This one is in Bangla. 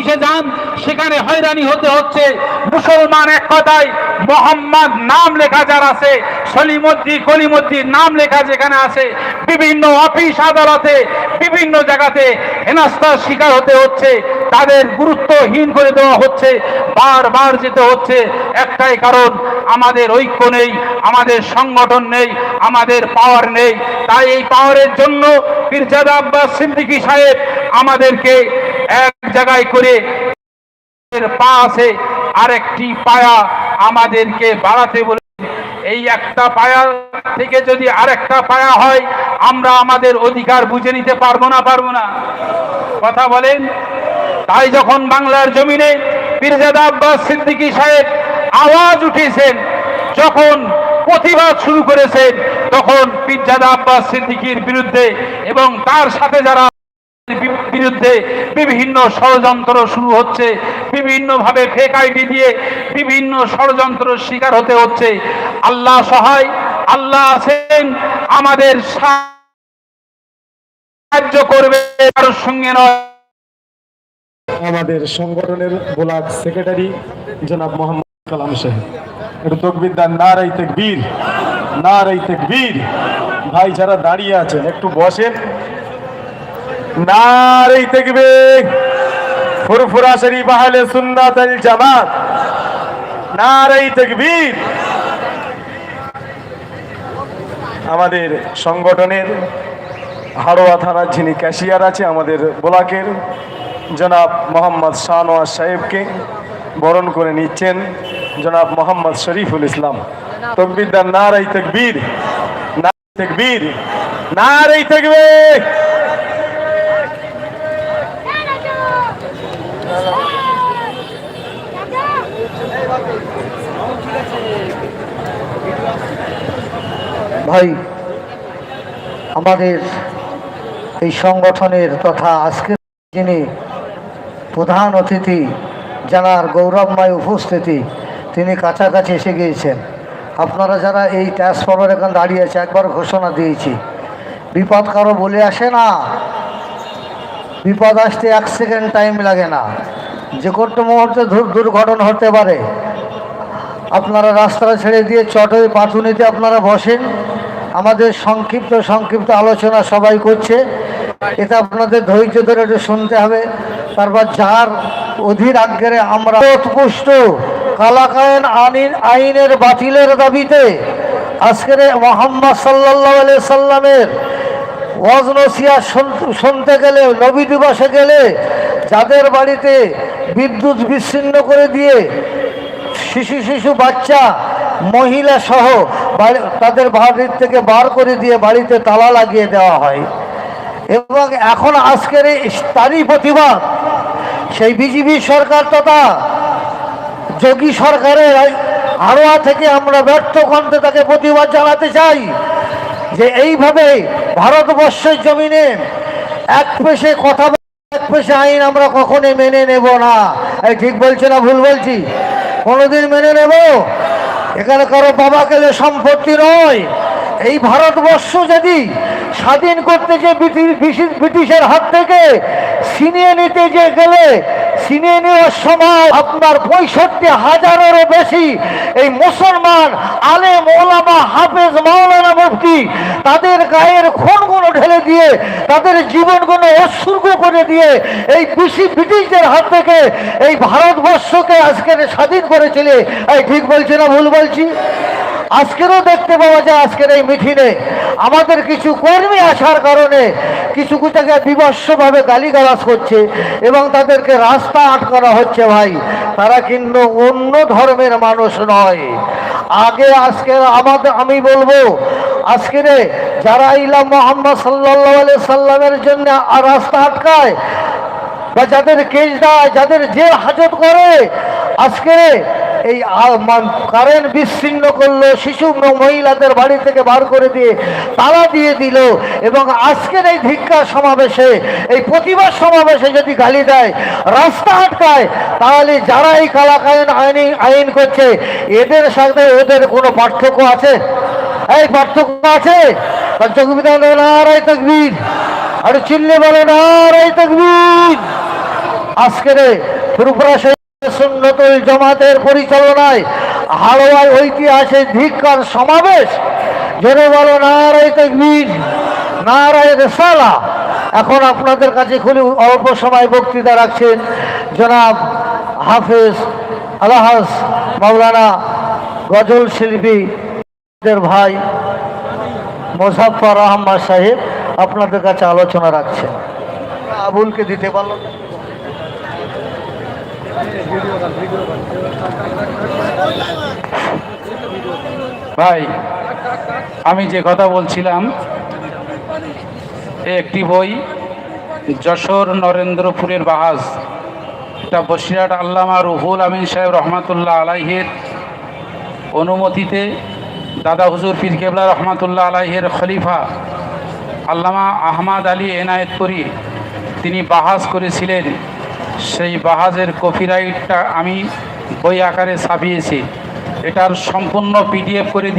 অফিসে যান, সেখানে হয়রানি হতে হচ্ছে। মুসলমান এক কথায়, মোহাম্মদ নাম লেখা যার আছে, সলিমদ্দি কলিমদ্দির নাম লেখা যেখানে আছে, বিভিন্ন অফিস আদালতে, বিভিন্ন জায়গাতে হেনাস্তার শিকার হতে হচ্ছে। তাদের গুরুত্বহীন করে দেওয়া হচ্ছে, বারবার যেতে হচ্ছে। একটাই কারণ, আমাদের ঐক্য নেই, আমাদের সংগঠন নেই, আমাদের পাওয়ার নেই। তাই এই পাওয়ারের জন্য পীরজাদা আব্বাস সিদ্দিকী সাহেব আমাদেরকে এক জায়গায় করে পা আছে আরেকটি পায়া আমাদেরকে বাড়াতে বলে, এই একটা পায়া থেকে যদি আরেকটা পায়া হয়, আমরা আমাদের অধিকার বুঝে নিতে পারব না পারব না। কথা বলেন? তাই যখন বাংলার জমিনে পীরজাদা আব্বাস সিদ্দিকী সাহেব আওয়াজ উঠিয়েছেন যখন প্রতিবাদ শুরু করেছেন, তখন পীরজাদা আব্বাস সিদ্দিকীর বিরুদ্ধে এবং তার সাথে যারা বিভিন্ন ষড়যন্ত্র শুরু হচ্ছে বিভিন্ন ভাবে ফেক আইডি দিয়ে বিভিন্ন ষড়যন্ত্র শিকার হতে হচ্ছে। আল্লাহ সহায়, আল্লাহ আছেন, আমাদের সাহায্য করবে, কারোর সঙ্গে নয়। আমাদের সংগঠনের ব্লক সেক্রেটারি জনাব মোহাম্মদ কালাম সাহেব। একটু তকবিদ্যার নারাই তেকবীর নারাই তেকবীর। ভাই যারা দাঁড়িয়ে আছেন, একটু বসেন। ফুরফুরা শরীফ আহলে সুন্নাত আল জামাত। নারাই তেকবীর আমাদের সংগঠনের হাড়োয়া থানার যিনি ক্যাশিয়ার আছে, আমাদের ব্লকের জনাব মোহাম্মদ শাহনওয়াজ সাহেবকে বরণ করে নিচ্ছেন জনাব মোহাম্মদ শরীফুল ইসলাম। তকবিদ্দার নারাই তকবীর নারাই তকবীর নারাই তকবীর ভাই, আমাদের এই সংগঠনের তথা আজকের যিনি প্রধান অতিথি জানার গৌরবময় উপস্থিতি, তিনি কাছাকাছি এসে গিয়েছেন। আপনারা যারা এই ট্রান্সফর্মার এখানে দাঁড়িয়ে আছে, একবার ঘোষণা দিয়েছি। বিপদ কারও বলে আসে না। বিপদ আসতে এক সেকেন্ড টাইম লাগে না। যে কোনো মুহূর্তে দুর- দুর্ঘটনা হতে পারে। আপনারা রাস্তা ছেড়ে দিয়ে চটে পাতুনিতে আপনারা বসেন। আমাদের সংক্ষিপ্ত সংক্ষিপ্ত আলোচনা সবাই করছে। এটা আপনাদের ধৈর্য ধরে একটু শুনতে হবে। তারপর যার অধীর আগ্রে আমরা উৎপুষ্ট কালাকায়ন আইন আইনের বাতিলের দাবিতে আজকের মোহাম্মদ সাল্লাহ সাল্লামের ওয়াজনসিয়া শুনতে গেলে, নবী দিবসে গেলে যাদের বাড়িতে বিদ্যুৎ বিচ্ছিন্ন করে দিয়ে শিশু শিশু, বাচ্চা, মহিলা সহ তাদের বাড়ির থেকে বার করে দিয়ে বাড়িতে তালা লাগিয়ে দেওয়া হয়। এবং এখন আজকের এই তারই প্রতিবাদ। সেই বিজেপি সরকার তথা যোগী সরকারের হারোয়া থেকে আমরা ব্যর্থ কণ্ঠে তাকে প্রতিবাদ জানাতে চাই যে এইভাবে ভারতবর্ষের জমিনে এক পেশে কথা এক পেশে আইন আমরা কখনোই মেনে নেব না। এই ঠিক বলছি না ভুল বলছি? কোনোদিন মেনে নেব? এখানে কারও বাবা গেলে সম্পত্তি নয়, এই ভারতবর্ষ যদি স্বাধীন করতে যে ব্রিটি- ব্রিটিশ- ব্রিটিশের হাত থেকে ছিনিয়ে নিতে যে গেলে ছিনিয়ে নেওয়ার সময় আপনার পঁয়ষট্টি হাজারেরও বেশি এই মুসলমান আলেম, ওলামা, হাফেজ, মাওলানা মুফতি, তাদের গায়ের খুনগুলো ঢেলে দিয়ে, তাদের জীবনগুলো উৎসর্গ করে দিয়ে এই বেশি ব্রিটিশদের হাত থেকে এই ভারতবর্ষকে আজকের স্বাধীন করেছিল এই ঠিক বলছি না ভুল বলছি? আজকেরও দেখতে পাওয়া যায় আজকের এই মিটিংয়ে আমাদের কিছু কর্মী আসার কারণে কিছু কিছু জায়গায় বিভৎসভাবে গালিগালাজ করছে এবং তাদেরকে রাস্তা আটকানো হচ্ছে ভাই। তারা কিন্তু অন্য ধর্মের মানুষ নয়। আগে, আজকে আমাদের আমি বলব আজকের যারা ইলাম মোহাম্মদ সাল্লাহ সাল্লামের জন্য রাস্তা আটকায় বা যাদের কেস দেয় যাদের জেল হাজত করে, আজকে এই কারেন্ট বিচ্ছিন্ন করল, শিশু মহিলাদের বাড়ি থেকে বার করে দিয়ে তালা দিয়ে দিল এবং আজকের এই ধিক্কার সমাবেশে, এই প্রতিবাদ সমাবেশে যদি গালি দেয়, রাস্তা আটকায়, তাহলে যারা এই কালাকায়ন আইনি আইন করছে, এদের সাথে ওদের কোনো পার্থক্য আছে? এই পার্থক্য আছে? পঞ্চকবিতা নারায় তকবীর। আর চিল্লে বলে নারায় তকবীর। আজকের ত্রিপুরা সুন্নতুল জমাতের পরিচালনায় হাড়োয়ায় ঐতিহাসিক ধিক্কার সমাবেশ, জেনে বলো নারায় তকবীর, নারায় রেসালা এখন আপনাদের কাছে খুবই অল্প সময় বক্তৃতা রাখছেন জনাব হাফেজ আলহাস মাওলানা গজল শিল্পী ভাই মোজাফর আহমদ সাহেব আপনাদের কাছে আলোচনা রাখছেন আবুলকে দিতে পারল? ভাই, আমি যে কথা বলছিলাম একটি বই, যশোর নরেন্দ্রপুরের বাহাজ। এটা বসিরহাট আল্লামা রুহুল আমিন সাহেব রহমাতুল্লাহ আলাইহের অনুমতিতে দাদা হুজুর পীর কেবলা রহমাতুল্লাহ আলাইহের খলিফা আল্লামা আহমাদ আলী এনায়েতপুরি তিনি বাহাজ করেছিলেন। সেই বাহাজের কপিরাইটটা আমি বই আকারে ছাপিয়েছি। এটার সম্পূর্ণ পিডিএফ করে